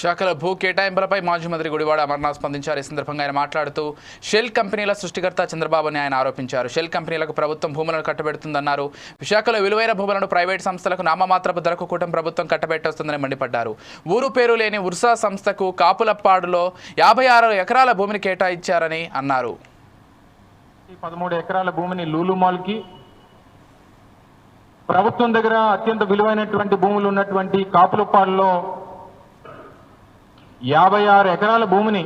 శాఖల భూ కేటాయింపులపై మాజీ మంత్రి గుడివాడ అమర్నాథ్ స్పందించారు. ఈ సందర్భంగా ఆయన మాట్లాడుతూ షెల్ కంపెనీల సృష్టికర్త చంద్రబాబుని ఆయన ఆరోపించారు. షెల్ కంపెనీలకు ప్రభుత్వం భూములను కట్టబెడుతుందన్నారు. విశాఖలో విలువైన భూములను ప్రైవేట్ సంస్థలకు నామమాత్రపు ధరకు కూటమి ప్రభుత్వం కట్టబెట్టొస్తుందని మండిపడ్డారు. ఊరు పేరు లేని ఉర్సా సంస్థకు కాపులప్పాడులో యాభై ఆరు ఎకరాల భూమిని కేటాయించారని అన్నారు. పదమూడు ఎకరాల భూమిని లూలు మాల్కి ప్రభుత్వం దగ్గర అత్యంత విలువైనటువంటి భూములు ఉన్నటువంటి కాపులపాడులో యాభై ఆరు ఎకరాల భూమిని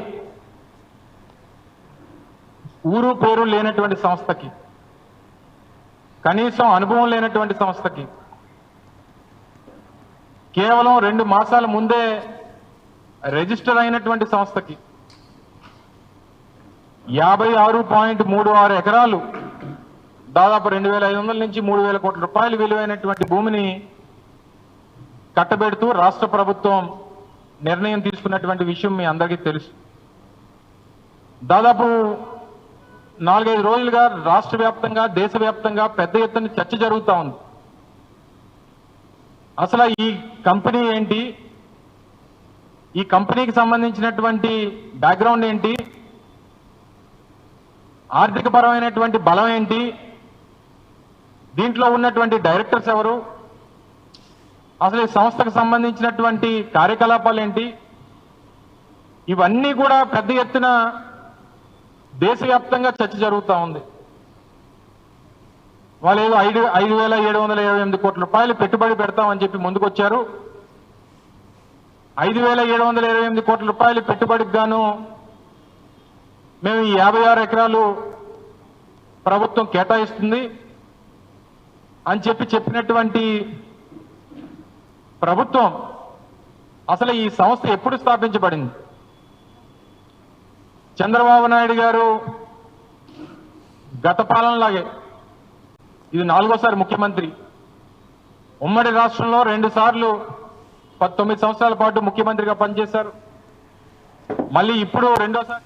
ఊరు పేరు లేనటువంటి సంస్థకి కనీసం అనుభవం లేనటువంటి సంస్థకి కేవలం రెండు మాసాల ముందే రిజిస్టర్ అయినటువంటి సంస్థకి యాభై ఆరు పాయింట్ మూడు ఆరు ఎకరాలు దాదాపు రెండు వేల ఐదు వందల నుంచి మూడు వేల కోట్ల రూపాయలు విలువైనటువంటి భూమిని కట్టబెడుతూ రాష్ట్ర ప్రభుత్వం నిర్ణయం తీసుకున్నటువంటి విషయం మీ అందరికీ తెలుసు. దాదాపు నాలుగైదు రోజులుగా రాష్ట్ర వ్యాప్తంగా దేశవ్యాప్తంగా పెద్ద ఎత్తున చర్చ జరుగుతూ ఉంది. అసలు ఈ కంపెనీ ఏంటి? ఈ కంపెనీకి సంబంధించినటువంటి బ్యాక్గ్రౌండ్ ఏంటి? ఆర్థిక పరమైనటువంటి బలం ఏంటి? దీంట్లో ఉన్నటువంటి డైరెక్టర్స్ ఎవరు? అసలు ఈ సంస్థకు సంబంధించినటువంటి కార్యకలాపాలు ఏంటి? ఇవన్నీ కూడా పెద్ద ఎత్తున దేశవ్యాప్తంగా చర్చ జరుగుతూ ఉంది. వాళ్ళు ఏదో ఐదు ఐదు వేల ఏడు వందల ఇరవై ఎనిమిది కోట్ల రూపాయలు పెట్టుబడి పెడతామని చెప్పి ముందుకొచ్చారు. ఐదు వేల ఏడు వందల ఇరవై ఎనిమిది కోట్ల రూపాయలు పెట్టుబడికి గాను మేము ఈ యాభై ఆరు ఎకరాలు ప్రభుత్వం కేటాయిస్తుంది అని చెప్పి చెప్పినటువంటి ప్రభుత్వం అసలు ఈ సంస్థ ఎప్పుడు స్థాపించబడింది? చంద్రబాబు నాయుడు గారు గత పాలనలాగే ఇది నాలుగోసారి ముఖ్యమంత్రి. ఉమ్మడి రాష్ట్రంలో రెండు సార్లు పంతొమ్మిది సంవత్సరాల పాటు ముఖ్యమంత్రిగా పనిచేశారు. మళ్ళీ ఇప్పుడు రెండోసారి